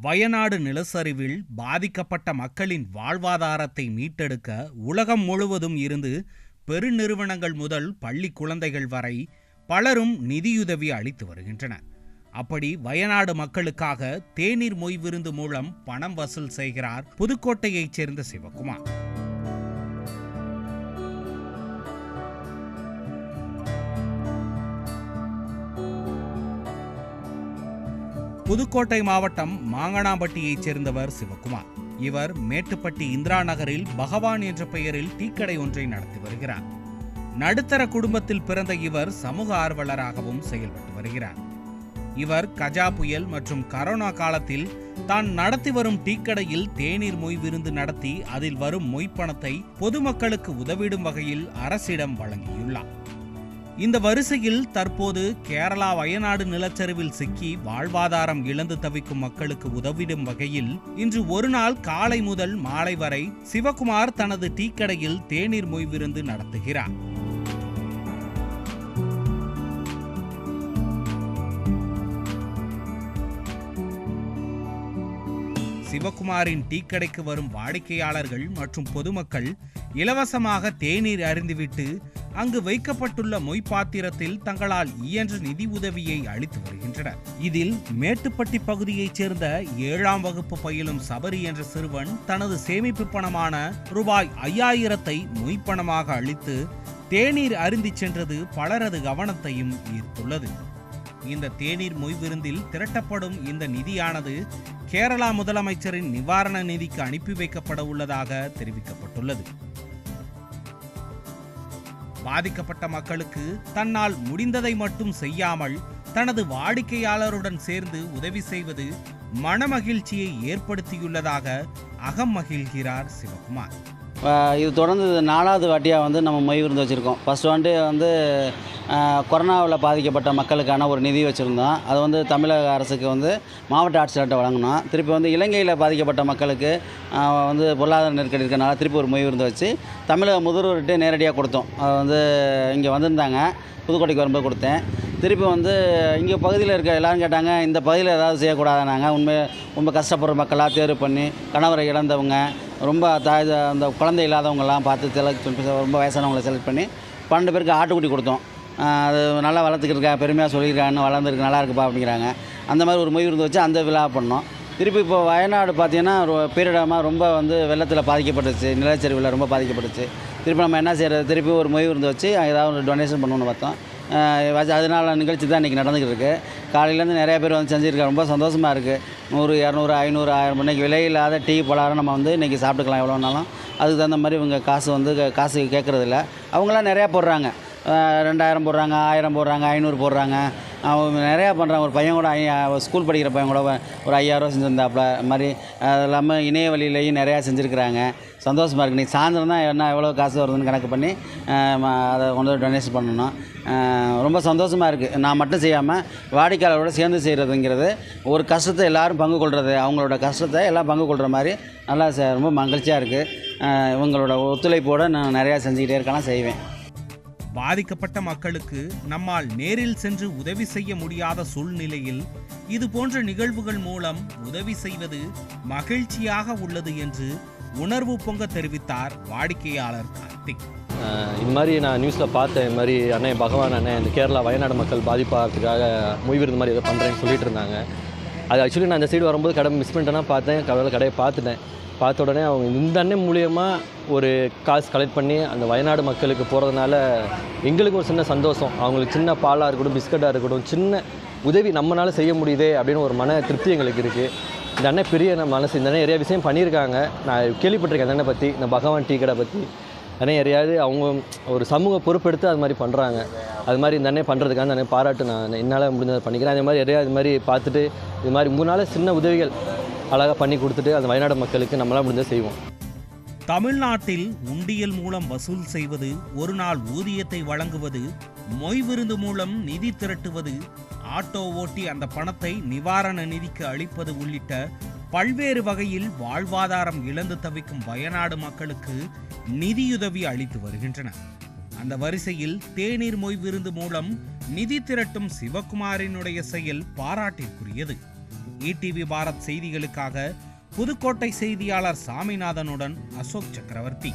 வயநாடு நிலச்சரிவில் பாதிக்கப்பட்ட மக்களின் வாழ்வாதாரத்தை மீட்டெடுக்க உலகம் முழுவதும் இருந்து பெருநிறுவனங்கள் முதல் பள்ளி குழந்தைகள் வரை பலரும் நிதியுதவி அளித்து வருகின்றனர். அப்படி வயநாடு மக்களுக்காக தேநீர் மொய் விருந்து மூலம் பணம் வசூல் செய்கிறார் புதுக்கோட்டையைச் சேர்ந்த சிவகுமார். புதுக்கோட்டை மாவட்டம் மாங்கனாம்பட்டியைச் சேர்ந்தவர் சிவகுமார். இவர் மேட்டுப்பட்டி இந்திரா நகரில் பகவான் என்ற பெயரில் டீக்கடை ஒன்றை நடத்தி வருகிறார். நடுத்தர குடும்பத்தில் பிறந்த இவர் சமூக ஆர்வலராகவும் செயல்பட்டு வருகிறார். இவர் கஜா புயல் மற்றும் கரோனா காலத்தில் தான் நடத்தி வரும் டீக்கடையில் தேநீர் மொய் விருந்து நடத்தி அதில் வரும் மொய்ப்பணத்தை பொதுமக்களுக்கு உதவிடும் வகையில் அரசிடம் வழங்கியுள்ளார். இந்த வரிசையில் தற்போது கேரளா வயநாடு நிலச்சரிவில் சிக்கி வாழ்வாதாரம் இழந்து தவிக்கும் மக்களுக்கு உதவிடும் வகையில் இன்று ஒரு நாள் காலை முதல் மாலை வரை சிவகுமார் தனது டீக்கடையில் தேநீர் மொய் விருந்து நடத்துகிறார். சிவகுமாரின் டீ கடைக்கு வரும் வாடிக்கையாளர்கள் மற்றும் பொதுமக்கள் இலவசமாக தேநீர் அறிந்துவிட்டு அங்கு வைக்கப்பட்டுள்ள மொய்பாத்திரத்தில் தங்களால் இயன்ற நிதி உதவியை அளித்து வருகின்றனர். இதில் மேட்டுப்பட்டி பகுதியைச் சேர்ந்த ஏழாம் வகுப்பு பயிலும் சபரி என்ற சிறுவன் தனது சேமிப்பு பணமான ரூபாய் ஐயாயிரத்தை மொய்ப்பணமாக அளித்து தேநீர் அருந்திச் சென்றது பலரது கவனத்தையும் ஈர்த்துள்ளது. இந்த தேநீர் மொய் விருந்தில் திரட்டப்படும் இந்த நிதியானது கேரளா முதலமைச்சரின் நிவாரண நிதிக்கு அனுப்பி வைக்கப்பட உள்ளதாக தெரிவிக்கப்பட்டுள்ளது. பாதிக்கப்பட்ட மக்களுக்கு தன்னால் முடிந்ததை மட்டும் செய்யாமல் தனது வாடிக்கையாளருடன் சேர்ந்து உதவி செய்வது மனமகிழ்ச்சியை ஏற்படுத்தியுள்ளதாக அகம் மகிழ்கிறார் சிவகுமார். இது தொடர்ந்து நாலாவது வாட்டியாக வந்து நம்ம மொய் விருந்து வச்சுருக்கோம். ஃபஸ்ட் வந்து வந்து கொரோனாவில் பாதிக்கப்பட்ட மக்களுக்கான ஒரு நிதி வச்சுருந்தோம். அது வந்து தமிழக அரசுக்கு வந்து மாவட்ட ஆட்சியர்கிட்ட வழங்கினோம். திருப்பி வந்து இலங்கையில் பாதிக்கப்பட்ட மக்களுக்கு வந்து பொருளாதார நெருக்கடி இருக்கனால திருப்பி ஒரு மொய் விருந்து வச்சு தமிழக முதல்வர்கிட்ட நேரடியாக கொடுத்தோம். அது வந்து இங்கே வந்திருந்தாங்க. புதுக்கோட்டைக்கு வரும்போது கொடுத்தேன். திருப்பி வந்து இங்கே பகுதியில் இருக்க எல்லாரும் கேட்டாங்க இந்த பகுதியில் ஏதாவது செய்யக்கூடாதுனாங்க உண்மை ரொம்ப கஷ்டப்படுற மக்களாக தேர்வு பண்ணி கணவரை இழந்தவங்க ரொம்ப தாய் அந்த குழந்தை இல்லாதவங்கெல்லாம் பார்த்து செலக்ட் ரொம்ப வயசானவங்களை செலக்ட் பண்ணி பன்னெண்டு பேருக்கு ஆட்டுக்குட்டி கொடுத்தோம். அது நல்லா வளர்த்துக்கிருக்கா பெருமையாக சொல்லியிருக்காங்கன்னு வளர்ந்துருக்கு நல்லா இருக்குப்பா அப்படிங்கிறாங்க. அந்த மாதிரி ஒரு மொய் விருந்து வச்சு அந்த விழா பண்ணோம். திருப்பி இப்போ வயநாடு பார்த்தீங்கன்னா ஒரு பேரிடமாக ரொம்ப வந்து வெள்ளத்தில் பாதிக்கப்பட்டுச்சு நிலச்சரிவில் ரொம்ப பாதிக்கப்பட்டுச்சு. திருப்பி நம்ம என்ன செய்கிறது திருப்பி ஒரு மொய் இருந்து வச்சு ஏதாவது ஒரு டொனேஷன் பண்ணணும்னு பார்த்தோம். அதனால நிகழ்ச்சி தான் இன்றைக்கி நடந்துக்கிட்டு இருக்குது காலையிலேருந்து நிறைய பேர் வந்து செஞ்சுருக்காங்க. ரொம்ப சந்தோஷமாக இருக்குது நூறு இரநூறு ஐநூறு ஆயிரம் இன்றைக்கி விலையில்லாத டீ பலாரம் நம்ம வந்து இன்றைக்கி சாப்பிட்டுக்கலாம் எவ்வளோனாலும் அதுக்கு தகுந்த மாதிரி இவங்க காசு வந்து க- காசு கேட்குறதில்ல அவங்களாம் நிறையா போடுறாங்க. ரெண்டாயிரம் போடுறாங்க ஆயிரம் போடுறாங்க ஐநூறு போடுறாங்க. அவன் நிறையா பண்ணுறான் ஒரு பையன் கூட ஐயா ஸ்கூல் படிக்கிற பையன் கூட ஒரு ஐயாயிரம் செஞ்சுருந்தாப்புல அது மாதிரி அது இல்லாமல் இணைய வழியிலையும் நிறையா செஞ்சுருக்கிறாங்க. சந்தோஷமாக இருக்குது நீ சாயந்தரம் தான் என்ன எவ்வளோ காசு வருதுன்னு கணக்கு பண்ணி அதை கொண்டு வந்து டொனேஷன் பண்ணணும். ரொம்ப சந்தோஷமாக இருக்குது நான் மட்டும் செய்யாமல் வாடிக்கையாளரோட சேர்ந்து செய்கிறதுங்கிறது ஒரு கஷ்டத்தை எல்லாரும் பங்கு கொள்வது அவங்களோட கஷ்டத்தை எல்லாம் பங்கு கொள்கிற மாதிரி நல்லா ரொம்ப மகிழ்ச்சியாக இருக்குது இவங்களோட ஒத்துழைப்போடு நான் நிறையா செஞ்சுக்கிட்டே இருக்கலாம் செய்வேன். பாதிக்கப்பட்ட மக்களுக்கு நம்மால் நேரில் சென்று உதவி செய்ய முடியாத சூழ்நிலையில் இது போன்ற நிகழ்வுகள் மூலம் உதவி செய்வது மகிழ்ச்சியாக உள்ளது என்று உணர்வு பொங்க தெரிவித்தார் வாடிக்கையாளர் கார்த்திக். இது மாதிரி நான் நியூஸில் பார்த்தேன் இது மாதிரி அண்ணே பகவான் அண்ணே இந்த கேரளா வயநாடு மக்கள் பாதிப்பாகிறதுக்காக மொய் விருந்து மாதிரி ஏதோ பண்ணுறேன்னு சொல்லிட்டு இருந்தாங்க. அது ஆக்சுவலி நான் இந்த சைடு வரும்போது கடை மிஸ் பண்ணிட்டேன்னா பார்த்தேன் கடையில் கடையை பார்த்துட்டேன். பார்த்த உடனே அவங்க இந்த அண்ணன் மூலியமாக ஒரு காசு கலெக்ட் பண்ணி அந்த வயநாடு மக்களுக்கு போகிறதுனால எங்களுக்கு ஒரு சின்ன சந்தோஷம். அவங்களுக்கு சின்ன பாலாக இருக்கட்டும் பிஸ்கட்டாக இருக்கட்டும் சின்ன உதவி நம்மளால் செய்ய முடியுதே அப்படின்னு ஒரு மன திருப்தி எங்களுக்கு இருக்குது இந்த அண்ணன் பெரிய மனசு இந்த அண்ணன் நிறைய விஷயம் பண்ணியிருக்காங்க. நான் கேள்விப்பட்டிருக்கேன் அந்த அண்ணனை பற்றி இந்த பகவான் டீ கடை பற்றி அண்ணன் யாரையாவது அவங்க ஒரு சமூக பொறுப்பெடுத்து அது மாதிரி பண்ணுறாங்க அது மாதிரி இந்த அண்ணன் பண்ணுறதுக்காக அந்த அண்ணன் பாராட்டு நான் என்னால் முடிஞ்சதை பண்ணிக்கிறேன். அதே மாதிரி யாரையா இது மாதிரி பார்த்துட்டு இது மாதிரி மூணு நாள் சின்ன உதவிகள் அழகாக பண்ணி கொடுத்துட்டு அந்த வயநாடு மக்களுக்கு நம்மளால் முடிஞ்சதை செய்வோம். தமிழ்நாட்டில் உண்டியல் மூலம் வசூல் செய்வது ஒரு நாள் ஊதியத்தை வழங்குவது மொய் விருந்து மூலம் நிதி திரட்டுவது ஆட்டோ ஓட்டி அந்த பணத்தை நிவாரண நிதிக்கு அளிப்பது உள்ளிட்ட பல்வேறு வகையில் வாழ்வாதாரம் இழந்து தவிக்கும் வயநாடு மக்களுக்கு நிதியுதவி அளித்து வருகின்றனர் அந்த வரிசையில் தேநீர் மொய் விருந்து மூலம் நிதி திரட்டும் சிவகுமாரினுடைய செயல் பாராட்டிற்குரியது. ஈடிவி பாரத் செய்திகளுக்காக புதுக்கோட்டை செய்தியாளர் சாமிநாதனுடன் அசோக் சக்கரவர்த்தி.